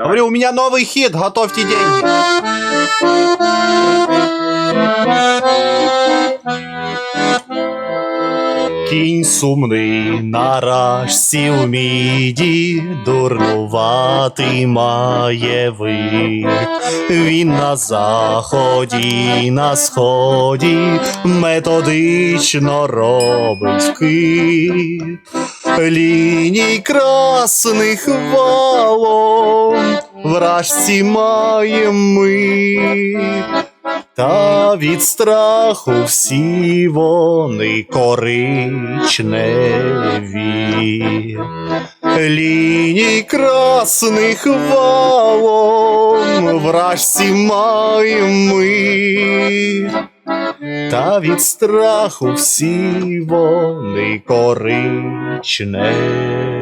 Говорю, у меня новый хит, готовьте деньги. Кінь сумний на рашці в міді, дурнуватий має вид. Він на заході, на сході методично робить вкид. Ліній красних валом вражці має ми. Та від страху всі вони коричневі. Ліній красних валом вражці маємо ми. Та від страху всі вони коричневі.